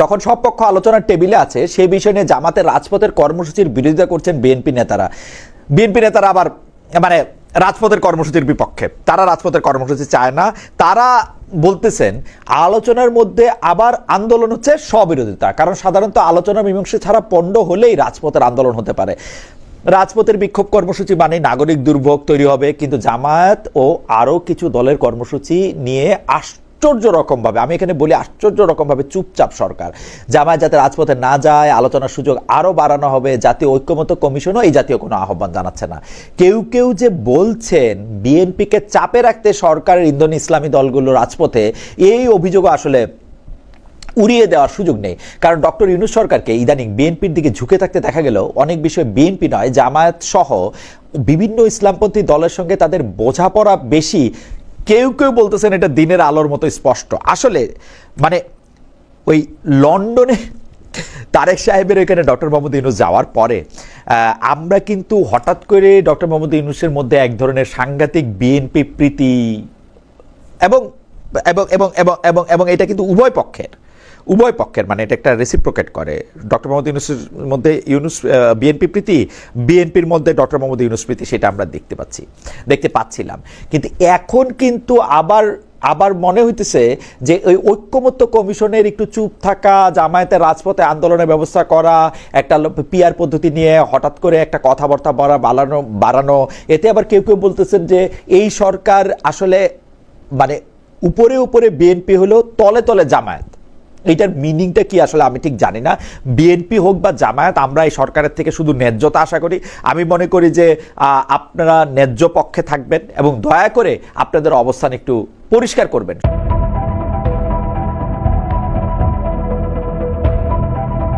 যখন সব পক্ষ আলোচনার টেবিলে আছে সেই বিষয় নিয়ে জামাতের রাজপথের কর্মসূচির বিরোধিতা করছেন বিএনপি নেতারা। বিএনপি নেতারা আবার মানে রাজপথের কর্মসূচির বিপক্ষে। তারা রাজপথের কর্মসূচি চায় না। তারা বলতেছেন, আলোচনার মধ্যে আবার আন্দোলন হচ্ছে স্ববিরোধিতা। কারণ সাধারণত আলোচনা মীমাংসা ছাড়া পণ্ড হলেই রাজপথের আন্দোলন হতে পারে। রাজপথের বিক্ষোভ কর্মসূচি মানে নাগরিক দুর্ভোগ তৈরি হবে। কিন্তু জামায়াত ও আরও কিছু দলের কর্মসূচি নিয়ে আশ্চর্য রকমভাবে আমি এখানে বলি আশ্চর্য রকমভাবে চুপচাপ সরকার। জামায়াত যাতে রাজপথে না যায়, আলোচনার সুযোগ আরও বাড়ানো হবে, জাতীয় ঐক্যমত কমিশনও এই জাতীয় কোনো আহ্বান জানাচ্ছে না। কেউ কেউ যে বলছেন, বিএনপিকে চাপে রাখতে সরকারের ইন্ধন ইসলামী দলগুলো রাজপথে, এই অভিযোগও আসলে উড়িয়ে দেওয়ার সুযোগ নেই। কারণ ডক্টর ইউনুস সরকারকে ইদানিং বিএনপির দিকে ঝুঁকে থাকতে দেখা গেল অনেক বিষয়ে বিএনপি নয়, জামায়াত সহ বিভিন্ন ইসলামপন্থী দলের সঙ্গে তাদের বোঝাপড়া বেশি কেউ কেউ বলতেছেন এটা দিনের আলোর মতো স্পষ্ট। আসলে মানে ওই লন্ডনে তারেক সাহেবের এখানে ডক্টর মোহাম্মদ ইউনুস যাওয়ার পরে আমরা কিন্তু হঠাৎ করে ডক্টর মোহাম্মদ ইউনুসের মধ্যে এক ধরনের সাংঘাতিক বিএনপি প্রীতি এবং এবং এবং এবং এবং এবং এটা কিন্তু উভয় পক্ষের। উভয় পক্ষের মানে এটা একটা রেসিপ্রোকেট করে। ডক্টর মোহাম্মদ ইউনুসের মধ্যে ইউনুস বিএনপি প্রীতি, বিএনপির মধ্যে ডক্টর মোহাম্মদ ইউনুস প্রীতি, সেটা আমরা দেখতে পাচ্ছি, দেখতে পাচ্ছিলাম। কিন্তু এখন কিন্তু আবার আবার মনে হইতেছে যে ওই ঐক্যমত্য কমিশনের একটু চুপ থাকা জামায়াতের রাজপথে আন্দোলনের ব্যবস্থা করা, একটা পিয়ার পদ্ধতি নিয়ে হঠাৎ করে একটা কথাবার্তা বলা বাড়ানো বাড়ানো, এতে আবার কেউ কেউ বলতেছেন যে এই সরকার আসলে মানে উপরে উপরে বিএনপি হলো তলে তলে জামায়াত। এইটার মিনিংটা কি আসলে আমি ঠিক জানি না। বিএনপি হোক বা জামায়াত, আমরা এই সরকারের থেকে শুধু ন্যায্যতা আশা করি। আমি মনে করি যে আপনারা ন্যায্য পক্ষে থাকবেন এবং দয়া করে আপনাদের অবস্থান একটু পরিষ্কার করবেন।